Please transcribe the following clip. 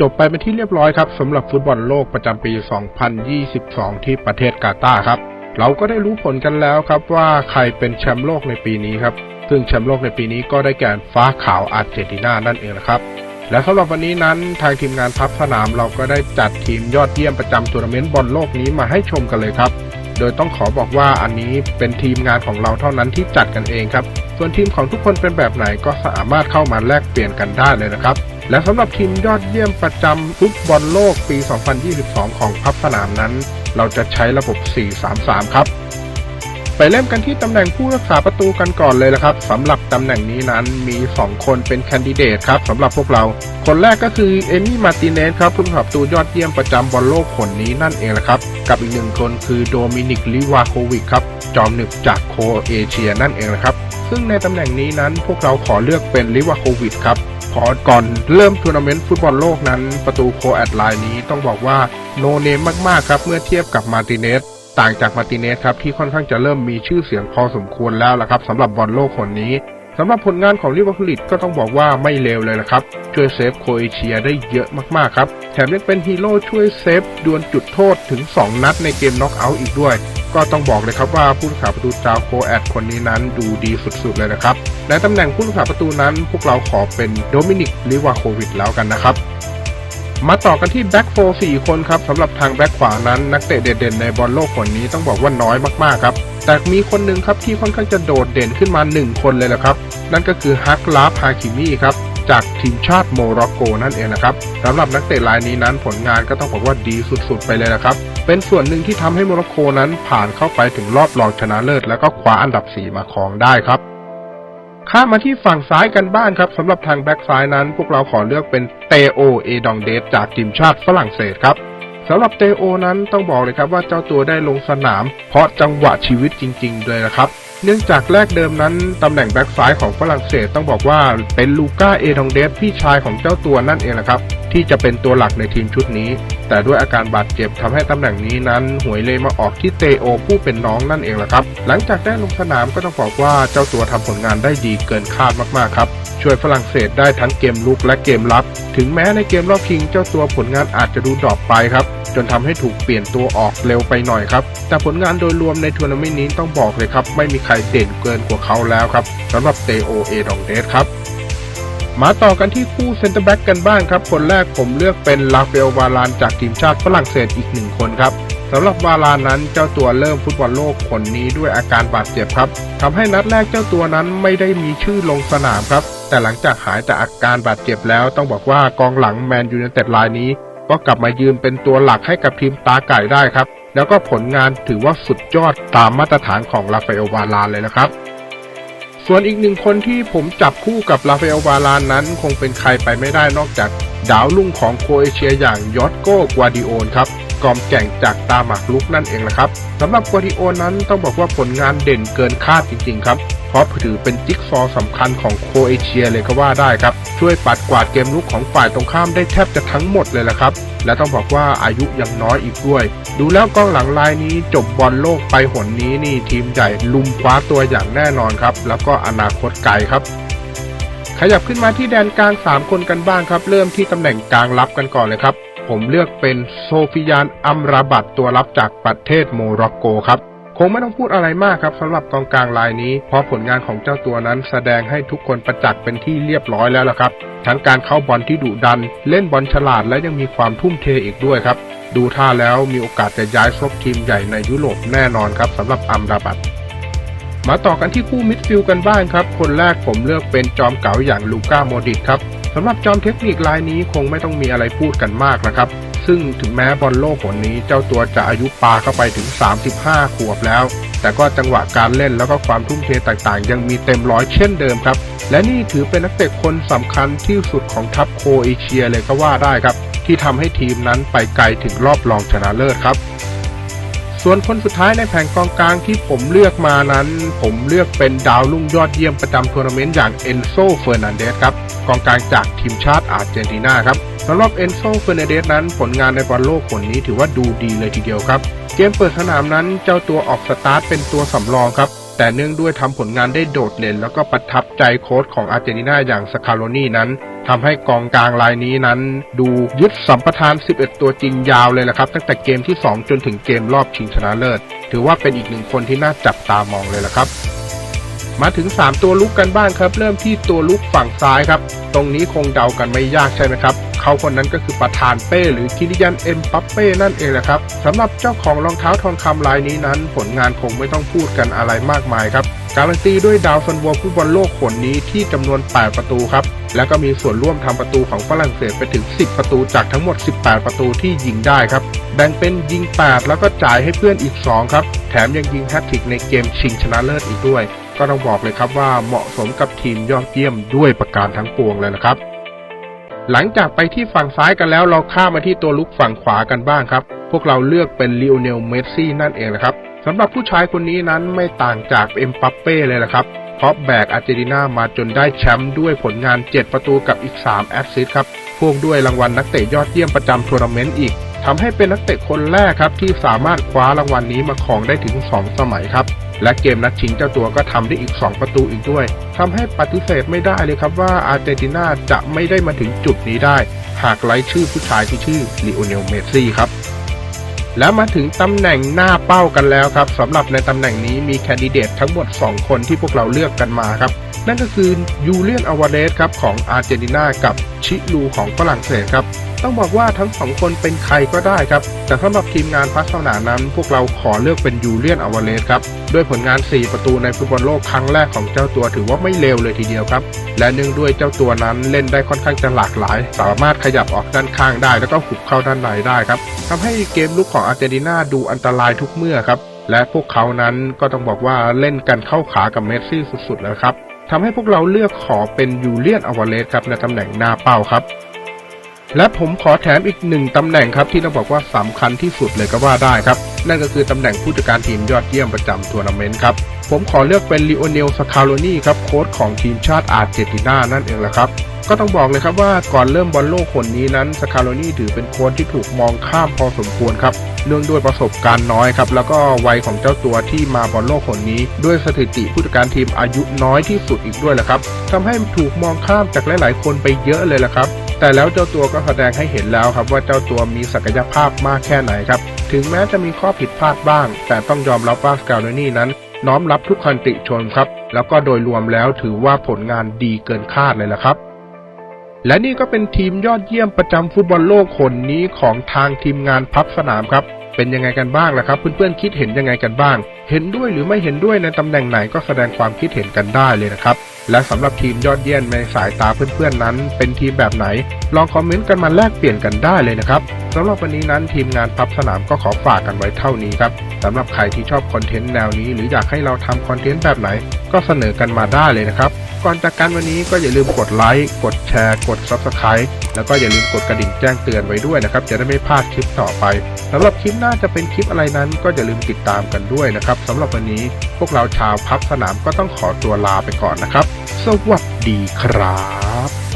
จบไปเป็นที่เรียบร้อยครับสำหรับฟุตบอลโลกประจำปี 2022 ที่ประเทศกาตาร์ครับ เราก็ได้รู้ผลกันแล้วครับว่าใครเป็นแชมป์โลกในปีนี้ครับ ซึ่งแชมป์โลกในปีนี้ก็ได้แก่ฟ้าขาวอาร์เจนตินานั่นเองนะครับ และสำหรับวันนี้นั้นทางทีมงานพับสนามเราก็ได้จัดทีมยอดเยี่ยมประจำทัวร์นาเมนต์บอลโลกนี้มาให้ชมกันเลยครับ โดยต้องขอบอกว่าอันนี้เป็นทีมงานของเราเท่านั้นที่จัดกันเองครับ ส่วนทีมของทุกคนเป็นแบบไหนก็สามารถเข้ามาแลกเปลี่ยนกันได้เลยนะครับ และสำหรับทีมยอดเยี่ยมประจำฟุตบอลโลกปี 2022 ของพับสนามนั้น เราจะใช้ระบบ 4-3-3 ครับ ไปเริ่มกันที่ตำแหน่งผู้รักษาประตูกันก่อนเลยละครับสำหรับตำแหน่งนี้นั้นมี 2 คนเป็นแคนดิเดตครับสำหรับพวกเรา คนแรกก็คือเอมี่มาร์ติเนสครับผู้รักษาประตูยอดเยี่ยมประจำบอลโลกคนนี้นั่นเองละครับ กับอีกหนึ่งคนคือโดมินิกลิวาโควิกครับจอมหนึกจากโคเอเชียนั่นเองนะครับซึ่งในตำแหน่งนี้นั้นพวกเราขอเลือกเป็นลิวาโควิดครับ เพอก่อนเริ่มทัวร์นาเมนต์ฟุตบอลโลกนั้น ประตูโคแอดไลน์นี้ต้องบอกว่าโนเนมมากๆครับ เมื่อเทียบกับมาติเนสต่างจากมาติเนสครับที่ค่อนข้างจะเริ่มมีชื่อเสียงพอสมควรแล้วละครับสำหรับบอลโลกคนนี้สำหรับผลงานของลิเวอร์พูลก็ต้องบอกว่าไม่เลวเลยละครับ ช่วยเซฟโครเอเชียได้เยอะมากๆครับ แถมยังเป็นฮีโร่ช่วยเซฟดวลจุดโทษถึง 2 นัดในเกมน็อกเอาท์อีกด้วย ก็ต้องบอกเลยครับว่าผู้รักษาประตูจาวโคแอดคนนี้นั้นดูดีสุดๆเลยนะครับในตำแหน่งผู้รักษาประตูนั้นพวกเราขอเป็นโดมินิกลิวาโควิดแล้วกันนะครับมาต่อกันที่แบ็กโฟสี่คนครับสำหรับทางแบ็กขวานั้นนักเตะเด่นๆในบอลโลกคนนี้ต้องบอกว่าน้อยมากๆครับแต่มีคนหนึ่งครับที่ค่อนข้างจะโดดเด่นขึ้นมา 1 คนเลยละครับ นั่นก็คือฮักลาฟฮาคิมีครับจากทีมชาติโมร็อกโกนั่นเองนะครับสำหรับนักเตะรายนี้นั้นผลงานก็ต้องบอกว่าดีสุดๆไปเลยนะครับ เป็นส่วนหนึ่งที่ทำให้โมร็อกโกนั้นผ่านเข้าไปถึงรอบรองชนะเลิศ แล้วก็คว้าอันดับ 4 มาครองได้ครับ ข้ามาที่ฝั่งซ้ายกันบ้างครับสำหรับทางแบ็กซ้ายนั้น พวกเราขอเลือกเป็นเตโอเอดองเดสจากทีมชาติฝรั่งเศสครับสำหรับเตโอนั้นต้องบอกเลยครับว่าเจ้าตัวได้ลงสนาม เพราะจังหวะชีวิตจริงๆเลยนะครับ เนื่องจากแรกเดิมนั้นตำแหน่งแบ็กซ้ายของฝรั่งเศสต้องบอกว่าเป็นลูก้าเอดองเดสพี่ชายของเจ้าตัวนั่นเองนะครับที่จะเป็นตัวหลักในทีมชุดนี้ แต่ด้วยอาการบาดเจ็บทำให้ตำแหน่งนี้นั้นหวยเลยมาออกที่เตโอผู้เป็นน้องนั่นเองแหละครับ หลังจากได้ลงสนามก็ต้องบอกว่าเจ้าตัวทำผลงานได้ดีเกินคาดมากๆครับช่วยฝรั่งเศสได้ทั้งเกมลุกและเกมรับ ถึงแม้ในเกมรอบชิงเจ้าตัวผลงานอาจจะดูดรอปไปครับ จนทำให้ถูกเปลี่ยนตัวออกเร็วไปหน่อยครับ แต่ผลงานโดยรวมในทัวร์นาเมนต์นี้ต้องบอกเลยครับ ไม่มีใครเด่นเกินกว่าเขาแล้วครับสำหรับเตโอเอดองเดสครับ มาต่อกันที่คู่เซนเตอร์แบ็กกันบ้างครับ คนแรกผมเลือกเป็นลาเฟลวาลานจากทีมชาติฝรั่งเศสอีกหนึ่งคนครับสำหรับวาลานนั้นเจ้าตัวเริ่มฟุตบอลโลกคนนี้ด้วยอาการบาดเจ็บครับทำให้นัดแรกเจ้าตัวนั้นไม่ได้มีชื่อลงสนามครับ แต่หลังจากหายจากอาการบาดเจ็บแล้วต้องบอกว่ากองหลังแมนยูไนเต็ดรายนี้ ก็กลับมายืนเป็นตัวหลักให้กับทีมตาไก่ได้ครับ แล้วก็ผลงานถือว่าสุดยอดตามมาตรฐานของลาเฟลวาลานเลยนะครับ ส่วนอีกหนึ่งคนที่ผมจับคู่กับลาเฟลวาลานนั้นคงเป็นใครไปไม่ได้นอกจากดาวลุ่งของโคเอเชียอย่างยอตโกกวาดิโอนครับกอมแก่งจากตาหมากลุกนั่นเองละครับสำหรับกวาดิโอนนั้นต้องบอกว่าผลงานเด่นเกินคาดจริงๆครับ ราะถือเป็นจิ๊กซอสำคัญของโคเอเชียเลยก็ว่าได้ครับ ช่วยปัดกวาดเกมลุกของฝ่ายตรงข้ามได้แทบจะทั้งหมดเลยละครับ และต้องบอกว่าอายุยังน้อยอีกด้วย ดูแล้วกองหลังลายนี้จบบอลโลกไปหนนี้นี่ทีมใหญ่ลุมคว้าตัวอย่างแน่นอนครับ แล้วก็อนาคตไกลครับขยับขึ้นมาที่แดนกลาง 3 คนกันบ้างครับ เริ่มที่ตำแหน่งกลางรับกันก่อนเลยครับ ผมเลือกเป็นโซฟิยานอัมราบัตตัวรับจากประเทศโมร็อกโกครับ คงไม่ต้องพูดอะไรมากครับสำหรับกองกลางรายนี้ เพราะผลงานของเจ้าตัวนั้นแสดงให้ทุกคนประจักษ์เป็นที่เรียบร้อยแล้วล่ะครับ ทั้งการเข้าบอลที่ดุดัน เล่นบอลฉลาดและยังมีความทุ่มเทอีกด้วยครับ ดูท่าแล้วมีโอกาสจะย้ายซบทีมใหญ่ในยุโรปแน่นอนครับสำหรับอัมราบัตมาต่อกันที่คู่มิดฟิลด์กันบ้างครับ คนแรกผมเลือกเป็นจอมเก๋าอย่างลูก้าโมดิกครับสำหรับจอมเทคนิครายนี้คงไม่ต้องมีอะไรพูดกันมากนะครับ ซึ่งถึงแม้บอลโลกผลนี้เจ้าตัวจะอายุปาเข้าไปถึง 35 ขวบแล้ว แต่ก็จังหวะการเล่นแล้วก็ความทุ่มเทต่างๆ ยังมีเต็มร้อยเช่นเดิมครับ และนี่ถือเป็นนักเตะคนสำคัญที่สุดของทัพโคเอเชียเลยก็ว่าได้ครับ ที่ทำให้ทีมนั้นไปไกลถึงรอบรองชนะเลิศครับส่วนคนสุดท้ายในแผงกองกลางที่ผมเลือกมานั้น ผมเลือกเป็นดาวรุ่งยอดเยี่ยมประจำทัวร์นาเมนต์อย่างเอนโซเฟอร์นันเดสครับ กองกลางจากทีมชาติอาร์เจนตินาครับ สำหรับเอนโซเฟอร์นันเดสนั้นผลงานในบอลโลกคนนี้ถือว่าดูดีเลยทีเดียวครับ เกมเปิดสนามนั้นเจ้าตัวออกสตาร์ทเป็นตัวสำรองครับ แต่เนื่องด้วยทำผลงานได้โดดเด่นแล้วก็ประทับใจโค้ชของอาร์เจนตินาอย่างสคาโรนีนั้นทำให้กองกลางรายนี้นั้น ดูยึดสัมปทาน 11 ตัวจริงยาวเลยละครับ ตั้งแต่เกมที่ 2 จนถึงเกมรอบชิงชนะเลิศ ถือว่าเป็นอีกหนึ่งคนที่น่าจับตามองเลยละครับ มาถึง 3 ตัวลุกกันบ้างครับ เริ่มที่ตัวลุกฝั่งซ้ายครับ ตรงนี้คงเดากันไม่ยากใช่ไหมครับ เขาคนนั้นก็คือประธานเป้หรือคิริยันเอ็มปัปเป้นั่นเองแหละครับสำหรับเจ้าของรองเท้าทองคำลายนี้นั้น ผลงานคงไม่ต้องพูดกันอะไรมากมายครับ การันตีด้วยดาวซันวัวฟุตบอลโลกคนนี้ที่จำนวน 8 ประตูครับ แล้วก็มีส่วนร่วมทำประตูของฝรั่งเศสไปถึง 10 ประตูจากทั้งหมด 18 ประตูที่ยิงได้ครับแบ่งเป็นยิง 8 แล้วก็จ่ายให้เพื่อนอีก 2 ครับ แถมยังยิงแฮตทริกในเกมชิงชนะเลิศอีกด้วย ก็ต้องบอกเลยครับว่าเหมาะสมกับทีมยอดเยี่ยมด้วยประการทั้งปวงเลยนะครับ หลังจากไปที่ฝั่งซ้ายกันแล้วเราข้ามมาที่ตัวลุกฝั่งขวากันบ้างครับ พวกเราเลือกเป็นลิโอเนลเมสซี่นั่นเองนะครับสำหรับผู้ชายคนนี้นั้นไม่ต่างจากเอ็มปัปเป้เลยละครับเพราะแบกอาร์เจนตินามาจนได้แชมป์ด้วยผลงาน 7 ประตูกับอีก 3 แอสซิสต์ครับพ่วงด้วยรางวัลนักเตะยอดเยี่ยมประจำทัวร์นาเมนต์อีกทำให้เป็นนักเตะคนแรกครับที่สามารถคว้ารางวัลนี้มาครองได้ถึง 2 สมัยครับ และเกมนัดชิงเจ้าตัวก็ทำได้อีก 2 ประตูอีกด้วยทำให้ปฏิเสธไม่ได้เลยครับว่าอาร์เจนตินาจะไม่ได้มาถึงจุดนี้ได้ หากไร้ชื่อผู้ชายที่ชื่อลิโอเนลเมสซี่ครับแล้วมาถึงตำแหน่งหน้าเป้ากันแล้วครับสำหรับในตำแหน่งนี้มีแคนดิเดตทั้งหมด 2 คนที่พวกเราเลือกกันมาครับ นั่นก็คือยูเลียนอวาเรสครับของอาร์เจนตินากับชิลูของฝรั่งเศสครับ ต้องบอกว่าทั้งสองคนเป็นใครก็ได้ครับ แต่สำหรับทีมงานพัฒนานั้น พวกเราขอเลือกเป็นยูเลียนอวาเรสครับด้วยผลงาน 4 ประตูในฟุตบอลโลกครั้งแรกของเจ้าตัวถือว่าไม่เลวเลยทีเดียวครับ และเนื่องด้วยเจ้าตัวนั้นเล่นได้ค่อนข้างจะหลากหลาย สามารถขยับออกด้านข้างได้ แล้วก็หุบเข้าด้านในได้ครับทำให้เกมลุกของอาร์เจนตินาดูอันตรายทุกเมื่อครับและพวกเขานั้นก็ต้องบอกว่าเล่นกันเข้าขากับเมสซี่สุดๆแล้วครับทำให้พวกเราเลือกขอเป็นยูเลียนอวาเลสครับในตำแหน่งหน้าเป้าครับ และผมขอแถมอีกหนึ่งตำแหน่งครับที่ต้องบอกว่าสำคัญที่สุดเลยก็ว่าได้ครับ นั่นก็คือตำแหน่งผู้จัดการทีมยอดเยี่ยมประจำทัวร์นาเมนต์ครับ ผมขอเลือกเป็นลิโอเนลสคาโลนีครับโค้ชของทีมชาติอาร์เจนตินานั่นเองแหละครับก็ต้องบอกเลยครับว่าก่อนเริ่มบอลโลกคนนี้นั้นสคาโลนีถือเป็นโค้ชที่ถูกมองข้ามพอสมควรครับ เนื่องด้วยประสบการณ์น้อยครับ แล้วก็วัยของเจ้าตัวที่มาบอลโลกคนนี้ ด้วยสถิติผู้จัดการทีมอายุน้อยที่สุดอีกด้วยแหละครับทำให้ถูกมองข้ามจากหลาย ๆ คนไปเยอะเลยละครับ แต่แล้วเจ้าตัวก็แสดงให้เห็นแล้วครับว่าเจ้าตัวมีศักยภาพมากแค่ไหนครับ ถึงแม้จะมีข้อผิดพลาดบ้าง แต่ต้องยอมรับว่าสกาโลนี่นั้น น้อมรับทุกคันติชนครับ แล้วก็โดยรวมแล้วถือว่าผลงานดีเกินคาดเลยละครับและนี่ก็เป็นทีมยอดเยี่ยมประจำฟุตบอลโลกคนนี้ของทางทีมงานพับสนามครับ เป็นยังไงกันบ้างล่ะครับ เพื่อนๆคิดเห็นยังไงกันบ้าง เห็นด้วยหรือไม่เห็นด้วยในตำแหน่งไหนก็แสดงความคิดเห็นกันได้เลยนะครับและสำหรับทีมยอดเยี่ยมในสายตาเพื่อนๆนั้น เป็นทีมแบบไหน ลองคอมเมนต์กันมาแลกเปลี่ยนกันได้เลยนะครับสำหรับวันนี้นั้นทีมงานพับสนามก็ขอฝากกันไว้เท่านี้ครับสำหรับใครที่ชอบคอนเทนต์แนวนี้ หรืออยากให้เราทำคอนเทนต์แบบไหน ก็เสนอกันมาได้เลยนะครับ ก่อนจากกันวันนี้ก็อย่าลืมกดไลค์ กดแชร์ กด Subscribe แล้วก็อย่าลืมกดกระดิ่งแจ้งเตือนไว้ด้วยนะครับ จะได้ไม่พลาดคลิปต่อไปสำหรับคลิปหน้าจะเป็นคลิปอะไรนั้น ก็อย่าลืมติดตามกันด้วยนะครับสำหรับวันนี้พวกเราชาวพับสนามก็ต้องขอตัวลาไปก่อนนะครับ สวัสดีครับ